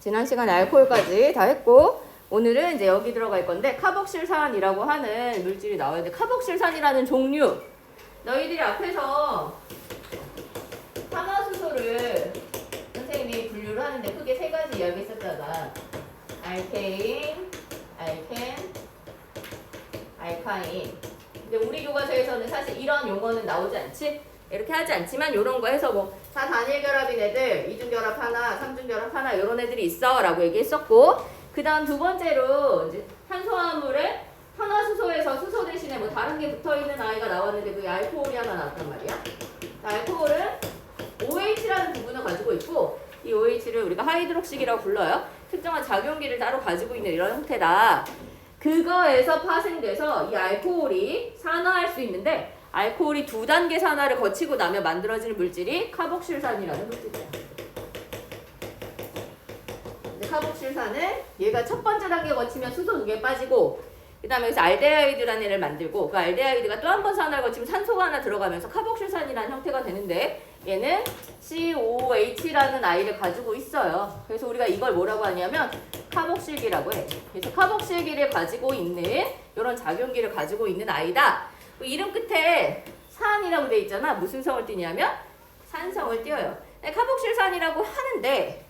지난 시간에 알코올까지 다 했고 오늘은 이제 여기 들어갈 건데 카복실산이라고 하는 물질이 나와야 돼. 카복실산이라는 종류. 너희들이 앞에서 탄화수소를 선생님이 분류를 하는데 크게 세 가지 이야기했었잖아. 알케인, 알켄, 알카인. 근데 우리 교과서에서는 사실 이런 용어는 나오지 않지? 이렇게 하지 않지만 이런 거 해서 뭐 다 단일 결합인 애들, 이중 결합 하나, 삼중 결합 하나 이런 애들이 있어라고 얘기했었고 그 다음 두 번째로 이제 탄소화물에 탄화수소에서 수소 대신에 뭐 다른 게 붙어 있는 아이가 나왔는데 그게 알코올이 하나 나왔단 말이야. 알코올은 OH라는 부분을 가지고 있고 이 OH를 우리가 하이드록식이라고 불러요. 특정한 작용기를 따로 가지고 있는 이런 형태다. 그거에서 파생돼서 이 알코올이 산화할 수 있는데 알코올이 두 단계 산화를 거치고 나면 만들어지는 물질이 카복실산이라는 물질이야. 근데 카복실산은 얘가 첫 번째 단계 거치면 수소 두 개 빠지고 그다음에 여기서 알데하이드라는 애를 만들고 그 알데하이드가 또 한 번 산화를 거치면 산소가 하나 들어가면서 카복실산이라는 형태가 되는데 얘는 COH라는 아이를 가지고 있어요. 그래서 우리가 이걸 뭐라고 하냐면 카복실기라고 해. 그래서 카복실기를 가지고 있는 이런 작용기를 가지고 있는 아이다. 그 이름 끝에 산이라고 돼 있잖아. 무슨 성을 띠냐면 산성을 띄어요. 근데 카복실산이라고 하는데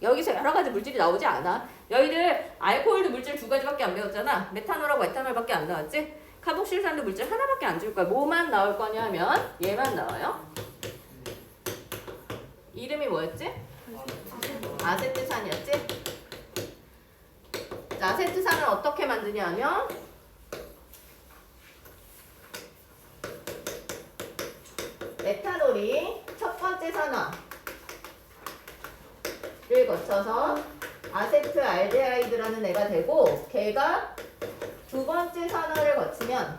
여기서 여러 가지 물질이 나오지 않아. 너희들 알코올도 물질 두 가지밖에 안 배웠잖아. 메탄올하고 에탄올밖에 안 나왔지? 카복실산도 물질 하나밖에 안 줄 거야. 뭐만 나올 거냐면 얘만 나와요. 이름이 뭐였지? 아세트산이었지? 자, 아세트산을 어떻게 만드냐면 에탄올이 첫 번째 산화를 거쳐서 아세트 알데하이드라는 애가 되고 걔가 두 번째 산화를 거치면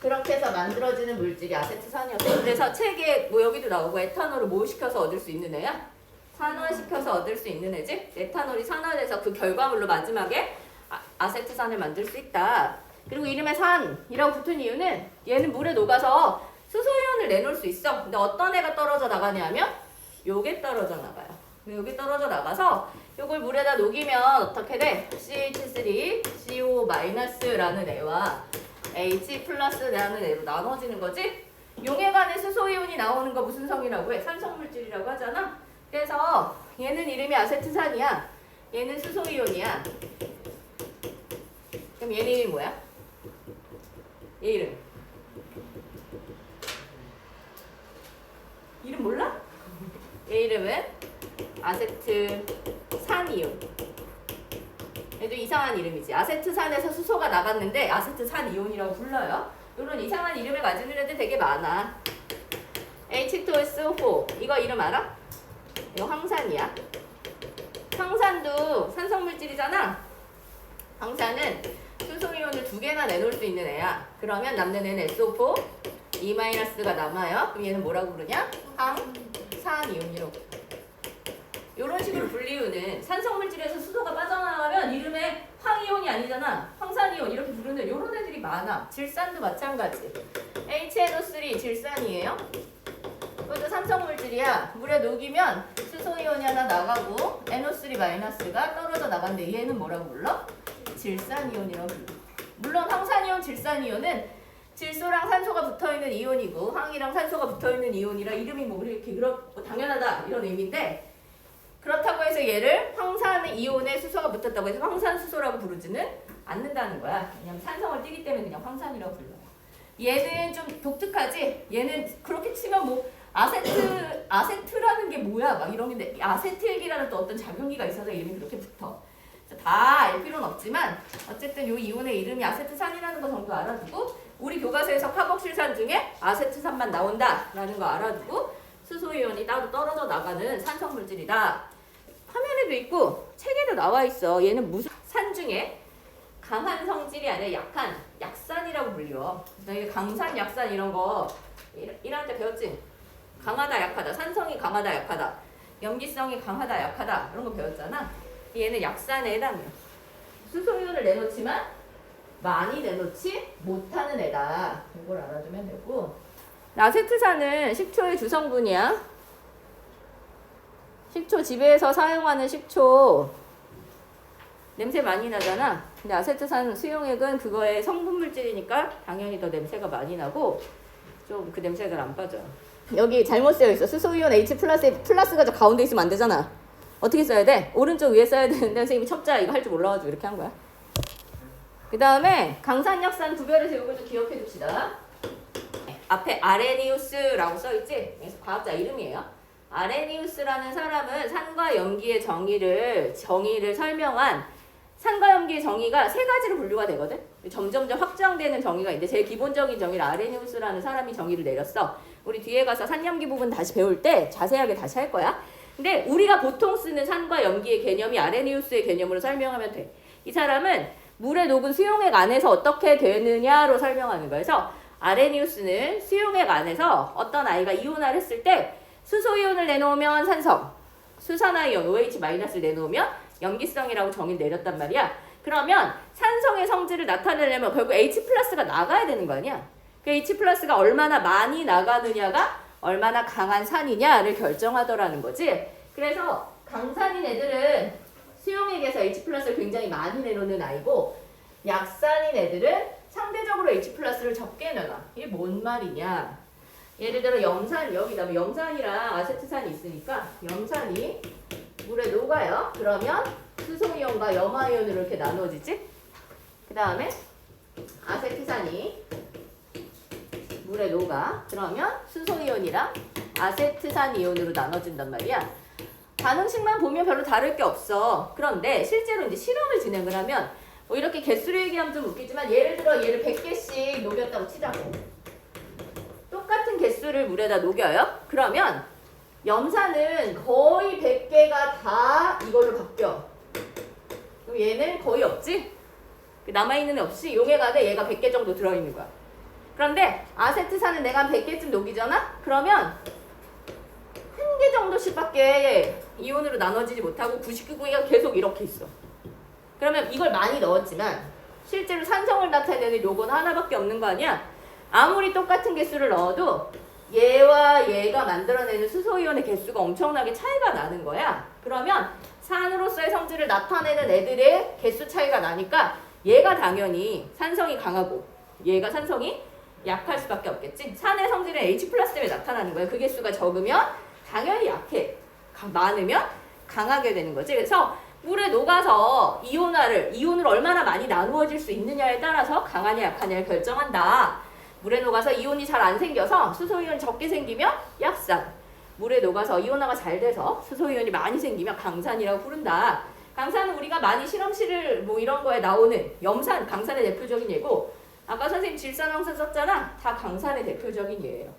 그렇게 해서 만들어지는 물질이 아세트산이었어요. 그래서 책에 뭐 여기도 나오고 에탄올을 뭐 시켜서 얻을 수 있는 애야? 산화시켜서 얻을 수 있는 애지? 에탄올이 산화돼서 그 결과물로 마지막에 아, 아세트산을 만들 수 있다. 그리고 이름에 산이라고 붙은 이유는 얘는 물에 녹아서 수소이온을 내놓을 수 있어. 근데 어떤 애가 떨어져 나가냐면 요게 떨어져 나가요. 요게 떨어져 나가서 요걸 물에다 녹이면 어떻게 돼? CH3, CO-라는 애와 H 플러스라는 애로 나눠지는 거지? 용해간에 수소이온이 나오는 거 무슨 성이라고 해? 산성물질이라고 하잖아. 그래서 얘는 이름이 아세트산이야. 얘는 수소이온이야. 그럼 얘는 이름이 뭐야? 얘 이름. 이름 몰라? 얘 이름은 아세트산이온. 얘도 이상한 이름이지. 아세트산에서 수소가 나갔는데 아세트산 이온이라고 불러요. 이런 이상한 이름을 가지는 애들 되게 많아. H2SO4 이거 이름 알아? 이거 황산이야. 황산도 산성물질이잖아. 황산은 수소이온을 두 개나 내놓을 수 있는 애야. 그러면 남는 애는 SO4 2-가 남아요. 그럼 얘는 뭐라고 부르냐? 황산이온이라고. 이런 식으로 분리우는 산성물질에서 수소가 빠져나가면 이름에 황이온이 아니잖아. 황산이온 이렇게 부르는 이런 애들이 많아. 질산도 마찬가지. HNO3 질산이에요. 그것도 산성물질이야. 물에 녹이면 수소이온이 하나 나가고 NO3-가 떨어져 나간대. 얘는 뭐라고 불러? 질산이온이라고 불러. 물론 황산이온, 질산이온은 질소랑 산소가 붙어있는 이온이고 황이랑 산소가 붙어있는 이온이라 이름이 뭐 이렇게 그렇 뭐 당연하다 이런 의미인데 그렇다고 해서 얘를 황산 이온에 수소가 붙었다고 해서 황산수소라고 부르지는 않는다는 거야. 왜냐면 산성을 띠기 때문에 그냥 황산이라고 불러요. 얘는 좀 독특하지? 얘는 그렇게 치면 뭐 아세트 아세트라는 게 뭐야? 막 이런 게 아세틸기라는 또 어떤 작용기가 있어서 이름이 그렇게 붙어. 다 알 필요는 없지만 어쨌든 이 이온의 이름이 아세트산이라는 거 정도 알아두고 우리 교과서에서 카복실산 중에 아세트산만 나온다라는 거 알아두고 수소이온이 따로 떨어져 나가는 산성 물질이다. 화면에도 있고 책에도 나와 있어. 얘는 무슨 산 중에 강한 성질이 아니라 약한 약산이라고 불려. 너희 강산, 약산 이런 거 1학 때 배웠지? 강하다, 약하다. 산성이 강하다, 약하다. 염기성이 강하다, 약하다. 이런 거 배웠잖아. 얘는 약산에 해당해. 수소이온을 내놓지만 많이 내놓지 못하는 애다. 이걸 알아두면 되고. 나세트산은 식초의 주성분이야. 식초 집에서 사용하는 식초 냄새 많이 나잖아. 근데 아세트산 수용액은 그거의 성분 물질이니까 당연히 더 냄새가 많이 나고 좀 그 냄새가 안 빠져. 여기 잘못 쓰여 있어. 수소이온 H 플러스에 플러스가 저 가운데 있으면 안 되잖아. 어떻게 써야 돼? 오른쪽 위에 써야 되는데 선생님이 첩자 이거 할 줄 몰라가지고 이렇게 한 거야. 그 다음에 강산약산 구별해서 이거 좀 기억해 둡시다. 앞에 아레니우스라고 써있지? 그래서 과학자 이름이에요. 아레니우스라는 사람은 산과 염기의 정의를 정의를 설명한 산과 염기의 정의가 세 가지로 분류가 되거든. 점점점 확장되는 정의가 있는데 제일 기본적인 정의를 아레니우스라는 사람이 정의를 내렸어. 우리 뒤에 가서 산염기 부분 다시 배울 때 자세하게 다시 할 거야. 근데 우리가 보통 쓰는 산과 염기의 개념이 아레니우스의 개념으로 설명하면 돼. 이 사람은 물에 녹은 수용액 안에서 어떻게 되느냐로 설명하는. 그래서 아레니우스는 수용액 안에서 어떤 아이가 이온화를 했을 때 수소이온을 내놓으면 산성, 수산화이온 OH-를 내놓으면 염기성이라고 정의를 내렸단 말이야. 그러면 산성의 성질을 나타내려면 결국 H 플러스가 나가야 되는 거 아니야? 그 H 플러스가 얼마나 많이 나가느냐가 얼마나 강한 산이냐를 결정하더라는 거지. 그래서 강산인 애들은 수용액에서 H 플러스를 굉장히 많이 내놓는 아이고 약산인 애들은 상대적으로 H 플러스를 적게 내놔. 이게 뭔 말이냐? 예를 들어 염산 여기다 뭐 염산이랑 아세트산이 있으니까 염산이 물에 녹아요. 그러면 수소이온과 염화이온으로 이렇게 나누어지지. 그 다음에 아세트산이 물에 녹아. 그러면 수소이온이랑 아세트산 이온으로 나눠진단 말이야. 반응식만 보면 별로 다를 게 없어. 그런데 실제로 이제 실험을 진행을 하면 뭐 이렇게 개수로 얘기하면 좀 웃기지만 예를 들어 얘를 100개씩 녹였다고 치자고. 똑같은 개수를 물에다 녹여요. 그러면 염산은 거의 100개가 다 이걸로 바뀌어. 그럼 얘는 거의 없지? 그 남아있는 애 없이 용해가 돼 얘가 100개 정도 들어있는 거야. 그런데 아세트산은 내가 한 100개쯤 녹이잖아? 그러면 한 개 정도씩밖에 이온으로 나눠지지 못하고 99개가 계속 이렇게 있어. 그러면 이걸 많이 넣었지만 실제로 산성을 나타내는 요거는 하나밖에 없는 거 아니야? 아무리 똑같은 개수를 넣어도 얘와 얘가 만들어내는 수소이온의 개수가 엄청나게 차이가 나는 거야. 그러면 산으로서의 성질을 나타내는 애들의 개수 차이가 나니까 얘가 당연히 산성이 강하고 얘가 산성이 약할 수밖에 없겠지. 산의 성질은 H 플러스 때문에 나타나는 거야. 그 개수가 적으면 당연히 약해. 가- 많으면 강하게 되는 거지. 그래서 물에 녹아서 이온화를 이온을 얼마나 많이 나누어질 수 있느냐에 따라서 강하냐 약하냐를 결정한다. 물에 녹아서 이온이 잘 안 생겨서 수소 이온이 적게 생기면 약산. 물에 녹아서 이온화가 잘 돼서 수소 이온이 많이 생기면 강산이라고 부른다. 강산은 우리가 많이 실험실 뭐 이런 거에 나오는 염산, 강산의 대표적인 예고 아까 선생님 질산황산 썼잖아. 다 강산의 대표적인 예예요.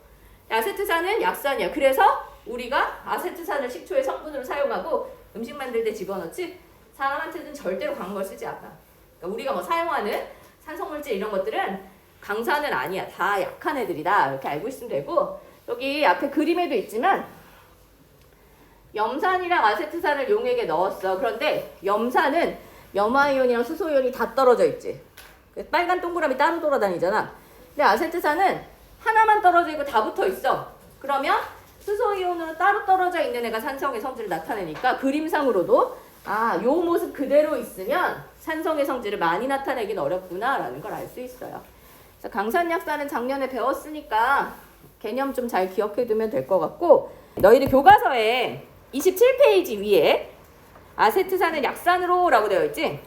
아세트산은 약산이야. 그래서 우리가 아세트산을 식초의 성분으로 사용하고 음식 만들 때 집어넣지 사람한테는 절대로 걸 쓰지 않아. 그러니까 우리가 뭐 사용하는 산성물질 이런 것들은 강산은 아니야. 다 약한 애들이다. 이렇게 알고 있으면 되고 여기 앞에 그림에도 있지만 염산이랑 아세트산을 용액에 넣었어. 그런데 염산은 염화이온이랑 수소이온이 다 떨어져 있지. 그 빨간 동그라미 따로 돌아다니잖아. 근데 아세트산은 하나만 떨어져 있고 다 붙어 있어. 그러면 수소이온으로 따로 떨어져 있는 애가 산성의 성질을 나타내니까 그림상으로도 아, 요 모습 그대로 있으면 산성의 성질을 많이 나타내긴 어렵구나라는 걸 알 수 있어요. 그래서 강산약산은 작년에 배웠으니까 개념 좀 잘 기억해 두면 될 것 같고 너희들 교과서에 27페이지 위에 아세트산은 약산으로 라고 되어 있지?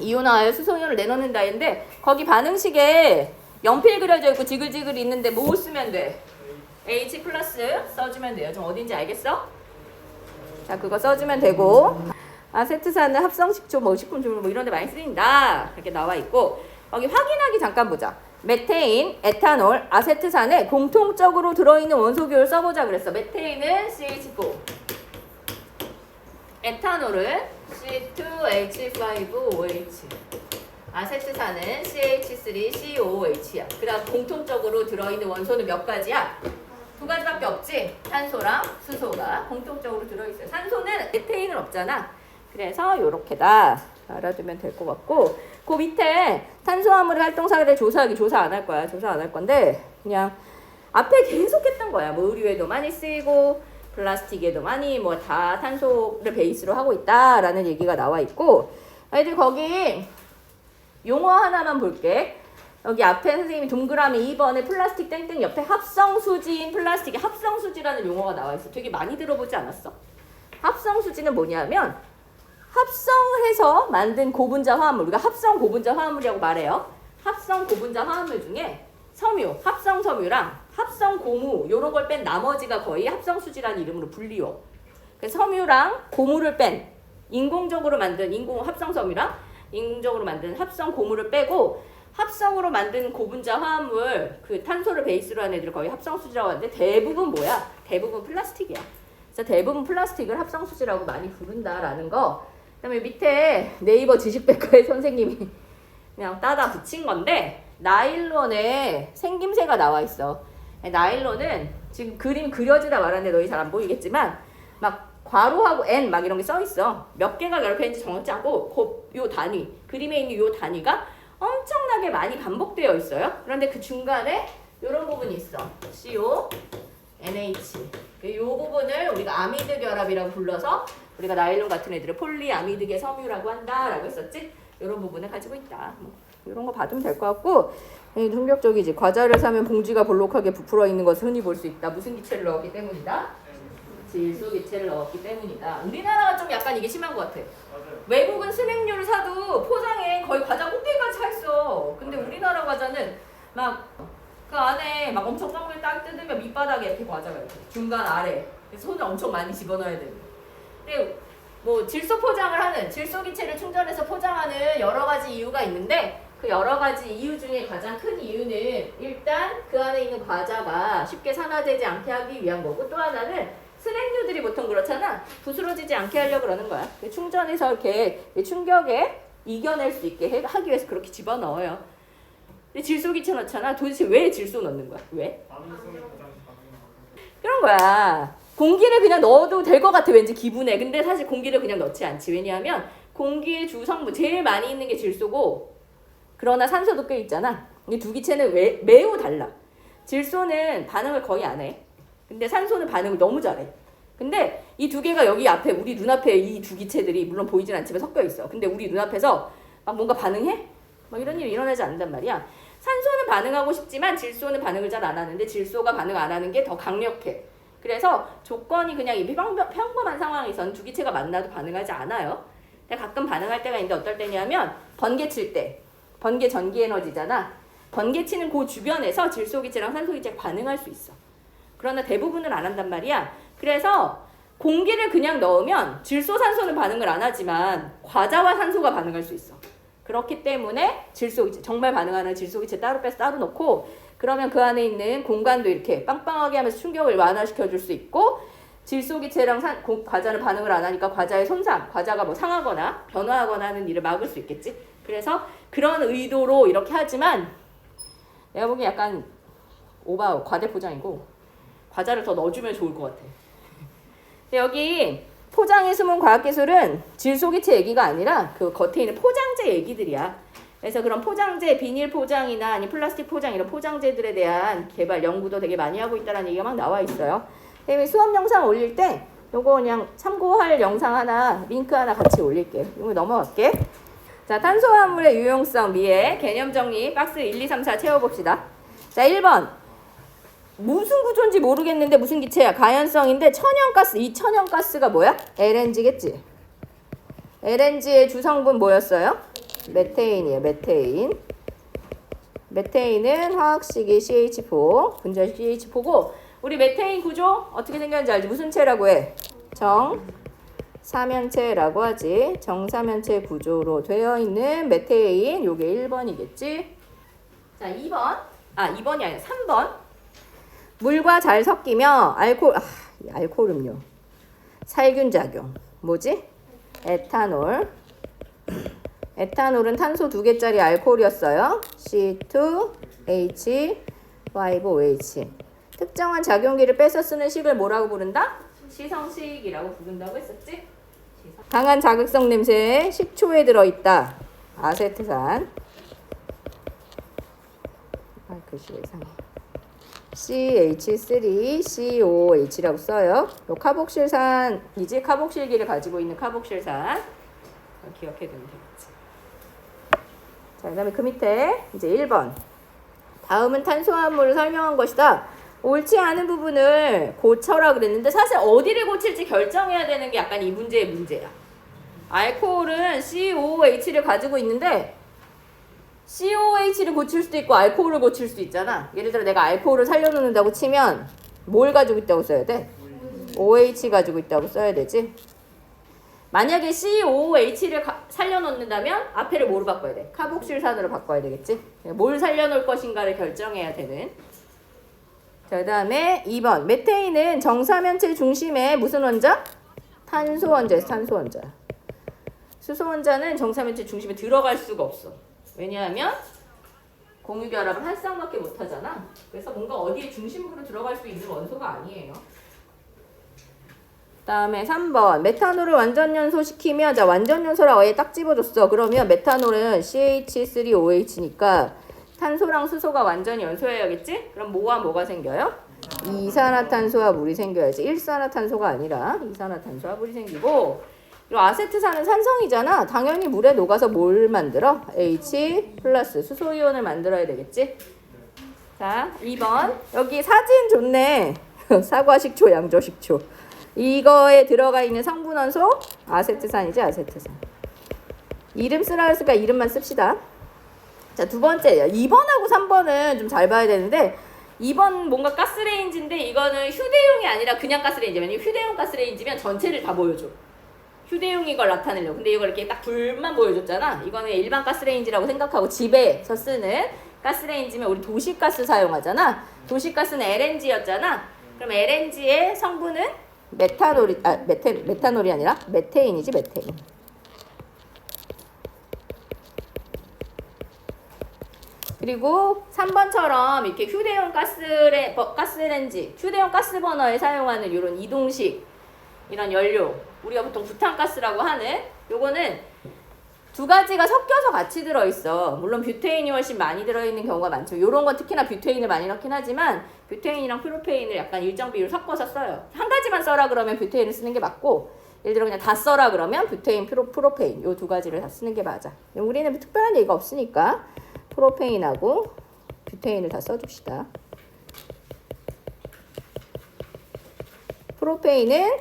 이온화하여 수소이온을 내놓는다 했는데 거기 반응식에 연필 그려져 있고 지글지글 있는데 뭐 쓰면 돼? H 플러스 써주면 돼요. 좀 어딘지 알겠어? 자 그거 써주면 되고 아 세트산은 합성식초 뭐 식품주물 뭐 이런 데 많이 쓰인다 이렇게 나와 있고 거기 확인하기 잠깐 보자. 메테인, 에탄올, 아세트산에 공통적으로 들어있는 원소교를 써보자 그랬어. 메테인은 CH4 에탄올은 C2H5OH 아세트산은 CH3COOH야 그 다음 공통적으로 들어있는 원소는 몇 가지야? 두 가지밖에 없지? 산소랑 수소가 공통적으로 들어있어요. 산소는 메테인은 없잖아. 그래서 요렇게다 알아두면 될 것 같고 그 밑에 탄수화물의 활동 사례를 조사하기 조사 안 할 거야. 조사 안 할 건데 그냥 앞에 계속 했던 거야. 뭐 의류에도 많이 쓰이고 플라스틱에도 많이 뭐 다 탄소를 베이스로 하고 있다라는 얘기가 나와 있고 아이들 거기 용어 하나만 볼게. 여기 앞에 선생님이 동그라미 2번에 플라스틱 땡땡 옆에 합성수지인 플라스틱의 합성수지라는 용어가 나와 있어. 되게 많이 들어보지 않았어? 합성수지는 뭐냐면 합성해서 만든 고분자 화합물 우리가 합성 고분자 화합물이라고 말해요. 합성 고분자 화합물 중에 섬유, 합성 섬유랑 합성 고무 요런 걸 뺀 나머지가 거의 합성 수지라는 이름으로 불리워. 그래서 섬유랑 고무를 뺀 인공적으로 만든 인공 합성 섬유랑 인공적으로 만든 합성 고무를 빼고 합성으로 만든 고분자 화합물 그 탄소를 베이스로 한 애들 거의 합성 수지라고 하는데 대부분 뭐야? 대부분 플라스틱이야. 그래서 대부분 플라스틱을 합성 수지라고 많이 부른다라는 거. 그 다음에 밑에 네이버 지식백과의 선생님이 그냥 따다 붙인 건데 나일론에 생김새가 나와 있어. 나일론은 지금 그림 그려지다 말하는데 너희 잘 안 보이겠지만 막 괄호하고 n 막 이런 게 써 있어. 몇 개가 결합해 있는지 정확히 않고 그 요 단위 그림에 있는 요 단위가 엄청나게 많이 반복되어 있어요. 그런데 그 중간에 이런 부분이 있어. CO, NH. 이 부분을 우리가 아미드 결합이라고 불러서 우리가 나일론 같은 애들을 폴리아미드계 섬유라고 한다라고 했었지. 이런 부분을 가지고 있다. 뭐 이런 거 봐주면 될 것 같고 이 충격적이지. 과자를 사면 봉지가 볼록하게 부풀어 있는 것을 흔히 볼 수 있다. 무슨 기체를 넣었기 때문이다? 질소 기체를 넣었기 때문이다. 우리나라가 좀 약간 이게 심한 것 같아. 외국은 스낵류를 사도 포장에 거의 과자 꼭대기까지 차 있어. 근데 우리나라 과자는 막 그 안에 막 엄청 썸을 딱 뜯으면 밑바닥에 이렇게 과자가 이렇게 중간 아래 손을 엄청 많이 집어넣어야 되고. 근데 뭐 질소 포장을 하는 질소 기체를 충전해서 포장하는 여러 가지 이유가 있는데 그 여러 가지 이유 중에 가장 큰 이유는 일단 그 안에 있는 과자가 쉽게 산화되지 않게 하기 위한 거고 또 하나는 스낵류들이 보통 그렇잖아. 부스러지지 않게 하려고 그러는 거야. 그 충전해서 이렇게 충격에 이겨낼 수 있게 해- 하기 위해서 그렇게 집어넣어요 근데 질소 기체 넣잖아 도대체 왜 질소 넣는 거야 왜? 그런 거야. 공기를 그냥 넣어도 될 것 같아 왠지 기분에. 근데 사실 공기를 그냥 넣지 않지. 왜냐하면 공기의 주 성분 제일 많이 있는 게 질소고 그러나 산소도 꽤 있잖아. 이 두 기체는 왜, 매우 달라. 질소는 반응을 거의 안 해. 근데 산소는 반응을 너무 잘해. 근데 이 두 개가 여기 앞에 우리 눈앞에 이 두 기체들이 물론 보이진 않지만 섞여 있어. 근데 우리 눈앞에서 막 뭔가 반응해? 막 이런 일이 일어나지 않는단 말이야. 산소는 반응하고 싶지만 질소는 반응을 잘 안 하는데 질소가 반응 안 하는 게 더 강력해. 그래서 조건이 그냥 이 평, 평범한 상황에서는 두 기체가 만나도 반응하지 않아요. 근데 가끔 반응할 때가 있는데 어떨 때냐면 번개 칠 때. 번개 전기 에너지잖아. 번개 치는 그 주변에서 질소 기체랑 산소 기체가 반응할 수 있어. 그러나 대부분은 안 한단 말이야. 그래서 공기를 그냥 넣으면 질소 산소는 반응을 안 하지만 과자와 산소가 반응할 수 있어. 그렇기 때문에 질소기체 정말 반응하는 질소기체 따로 빼서 따로 넣고 그러면 그 안에 있는 공간도 이렇게 빵빵하게 하면서 충격을 완화시켜 줄 수 있고 질소기체랑 산, 고- 과자는 반응을 안 하니까 과자의 손상, 과자가 뭐 상하거나 변화하거나 하는 일을 막을 수 있겠지. 그래서 그런 의도로 이렇게 하지만 내가 보기엔 약간 오바 과대 포장이고 과자를 더 넣어주면 좋을 것 같아. 근데 여기 포장에 숨은 과학기술은 질소기체 얘기가 아니라 그 겉에 있는 포장재 얘기들이야. 그래서 그런 포장재, 비닐 포장이나 아니 플라스틱 포장 이런 포장재들에 대한 개발 연구도 되게 많이 하고 있다는 얘기가 막 나와 있어요. 수업 영상 올릴 때 요거 그냥 참고할 영상 하나 링크 하나 같이 올릴게. 이거 넘어갈게. 자, 탄소화물의 유용성 미에 개념 정리 박스 1, 2, 3, 4 채워봅시다. 자, 1번. 무슨 구조인지 모르겠는데 무슨 기체야? 가연성인데 천연가스. 이 천연가스가 뭐야? LNG겠지? LNG의 주성분 뭐였어요? 메테인이에요. 메테인. 메테인은 화학식이 CH4, 분자식 CH4고 우리 메테인 구조 어떻게 생겼는지 알지? 무슨 체라고 해? 정 사면체라고 하지. 정사면체 구조로 되어 있는 메테인 요게 1번이겠지? 자, 2번. 아, 2번이 아니라 3번. 물과 잘 섞이며 알코올 아, 이 알코올 음료. 살균 작용. 뭐지? 에탄올. 에탄올은 탄소 두 개짜리 알코올이었어요. C2H5OH. 특정한 작용기를 빼서 쓰는 식을 뭐라고 부른다? 시성식이라고 부른다고 했었지? 강한 자극성 냄새 식초에 들어있다. 아세트산. 아, 글씨 이상해. CH3, COH라고 써요. 요 카복실산이지 카복실기를 가지고 있는 카복실산 기억해 두면 되겠지. 자, 그다음에 그 밑에 이제 1번. 다음은 탄수화물을 설명한 것이다. 옳지 않은 부분을 고쳐라 그랬는데 사실 어디를 고칠지 결정해야 되는 게 약간 이 문제의 문제야. 알코올은 COOH를 가지고 있는데 COH를 고칠 수도 있고 알코올을 고칠 수도 있잖아. 예를 들어 내가 알코올을 살려놓는다고 치면 뭘 가지고 있다고 써야 돼? OH 가지고 있다고 써야 되지. 만약에 COOH를 살려놓는다면 앞에를 뭐로 바꿔야 돼? 카복실산으로 바꿔야 되겠지? 뭘 살려놓을 것인가를 결정해야 되는. 자, 그 다음에 2번. 메테인은 정사면체 중심에 무슨 원자? 탄소 원자에서 탄소 원자. 수소 원자는 정사면체 중심에 들어갈 수가 없어. 왜냐하면 공유결합을 한 쌍밖에 못 하잖아. 그래서 뭔가 어디에 중심으로 들어갈 수 있는 원소가 아니에요. 다음에 3번 메탄올을 완전 연소시키면 자 완전 연소라 아예 딱 집어줬어. 그러면 메탄올은 CH3OH니까 탄소랑 수소가 완전히 연소해야겠지? 그럼 뭐와 뭐가 생겨요? 이산화탄소와 물이 생겨야지. 일산화탄소가 아니라 이산화탄소와 물이 생기고 그리고 아세트산은 산성이잖아. 당연히 물에 녹아서 뭘 만들어? H 플러스 수소이온을 만들어야 되겠지? 자, 2번. 여기 사진 좋네. 사과식초, 양조식초. 이거에 들어가 있는 성분원소 아세트산이지, 아세트산. 이름 쓰라 했으니까 이름만 씁시다. 자, 두 번째요. 2번하고 3번은 좀 잘 봐야 되는데 2번 뭔가 가스레인지인데 이거는 휴대용이 아니라 그냥 가스레인지. 휴대용 가스레인지면 전체를 다 보여줘. 휴대용 이걸 나타내려고. 근데 이걸 이렇게 딱 불만 보여줬잖아. 이거는 일반 가스레인지라고 생각하고 집에서 쓰는 가스레인지면 우리 도시가스 사용하잖아. 도시가스는 LNG였잖아. 그럼 LNG의 성분은 메탄올이 아 메테, 메탄올이 아니라 메테인이지 메테인. 그리고 3번처럼 이렇게 휴대용 가스레, 버, 가스렌지, 휴대용 가스버너에 사용하는 이런 이동식 이런 연료 우리가 보통 부탄가스라고 하는 요거는 두 가지가 섞여서 같이 들어있어. 물론 뷰테인이 훨씬 많이 들어있는 경우가 많죠. 요런 건 특히나 뷰테인을 많이 넣긴 하지만 뷰테인이랑 프로페인을 약간 일정 비율 섞어서 써요. 한 가지만 써라 그러면 뷰테인을 쓰는 게 맞고 예를 들어 그냥 다 써라 그러면 뷰테인, 프로, 프로페인 요 두 가지를 다 쓰는 게 맞아. 우리는 뭐 특별한 얘기가 없으니까 프로페인하고 뷰테인을 다 써줍시다. 프로페인은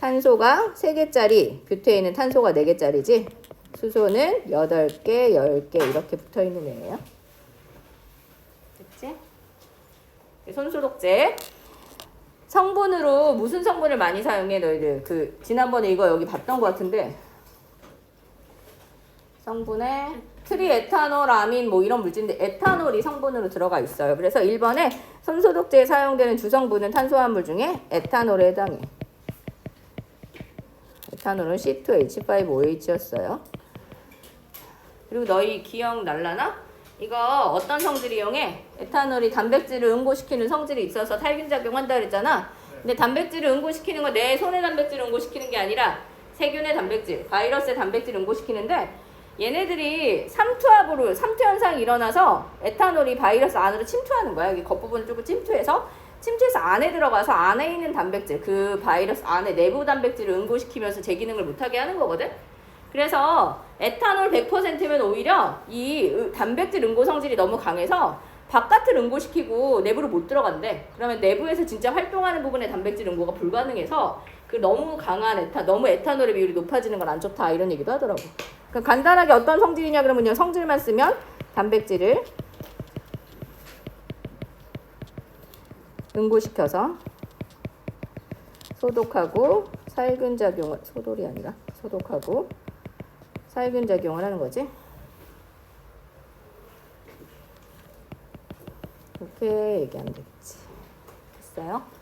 탄소가 3개짜리, 뷰테인은 탄소가 4개짜리지. 수소는 8개, 10개 이렇게 붙어 있는 애예요. 됐지? 손소독제. 성분으로 무슨 성분을 많이 사용해 너희들? 그 지난번에 이거 여기 봤던 것 같은데 성분에 트리에탄올, 아민 뭐 이런 물질인데 에탄올이 성분으로 들어가 있어요. 그래서 1번에 손소독제에 사용되는 주성분은 탄수화물 중에 에탄올에 해당해. 에탄올은 C2H5OH였어요. 그리고 너희 기억날라나? 이거 어떤 성질을 이용해? 에탄올이 단백질을 응고시키는 성질이 있어서 살균작용한다 그랬잖아. 근데 단백질을 응고시키는 건 내 손의 단백질을 응고시키는 게 아니라 세균의 단백질, 바이러스의 단백질을 응고시키는데 얘네들이 삼투압으로 삼투 현상이 일어나서 에탄올이 바이러스 안으로 침투하는 거야. 여기 겉부분을 뚫고 침투해서 침투해서 안에 들어가서 안에 있는 단백질, 그 바이러스 안에 내부 단백질을 응고시키면서 제 기능을 못하게 하는 거거든. 그래서 에탄올 100%면 오히려 이 단백질 응고 성질이 너무 강해서 바깥을 응고시키고 내부로 못 들어간대. 그러면 내부에서 진짜 활동하는 부분의 단백질 응고가 불가능해서 그 너무 강한 에탄, 너무 에탄올의 비율이 높아지는 건 안 좋다 이런 얘기도 하더라고. 그러니까 간단하게 어떤 성질이냐 그러면요 성질만 쓰면 단백질을 응고시켜서 소독하고 살균 작용을 소독이 아니라 소독하고 살균 작용을 하는 거지. 이렇게 얘기하면 되겠지. 됐어요?